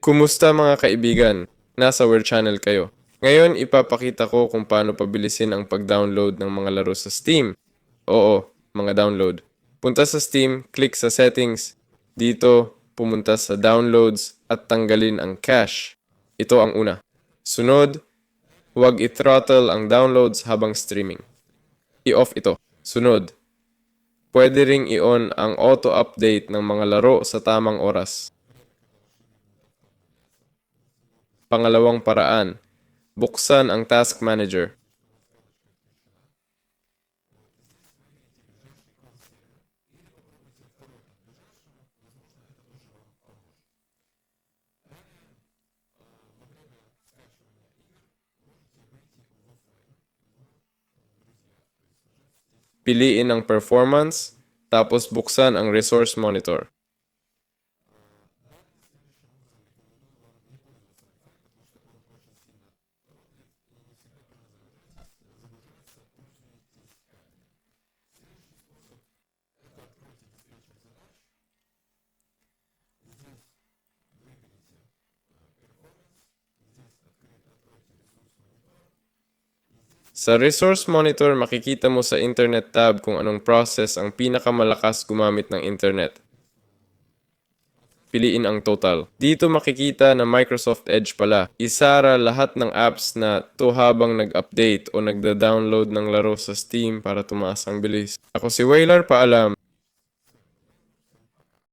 Kumusta mga kaibigan? Nasa Weird Channel kayo. Ngayon, ipapakita ko kung paano pabilisin ang pag-download ng mga laro sa Steam. Oo, mga download. Punta sa Steam, click sa Settings. Dito, pumunta sa Downloads at tanggalin ang cache. Ito ang una. Sunod, huwag i-throttle ang downloads habang streaming. I-off ito. Sunod, pwede ring i-on ang auto-update ng mga laro sa tamang oras. Pangalawang paraan, buksan ang Task Manager. Piliin ang Performance, tapos buksan ang Resource Monitor. Sa Resource Monitor, makikita mo sa Internet tab kung anong process ang pinakamalakas gumamit ng Internet. Piliin ang total. Dito makikita na Microsoft Edge pala. Isara lahat ng apps na to habang nag-update o nagda-download ng laro sa Steam para tumaas ang bilis. Ako si Waylar, paalam.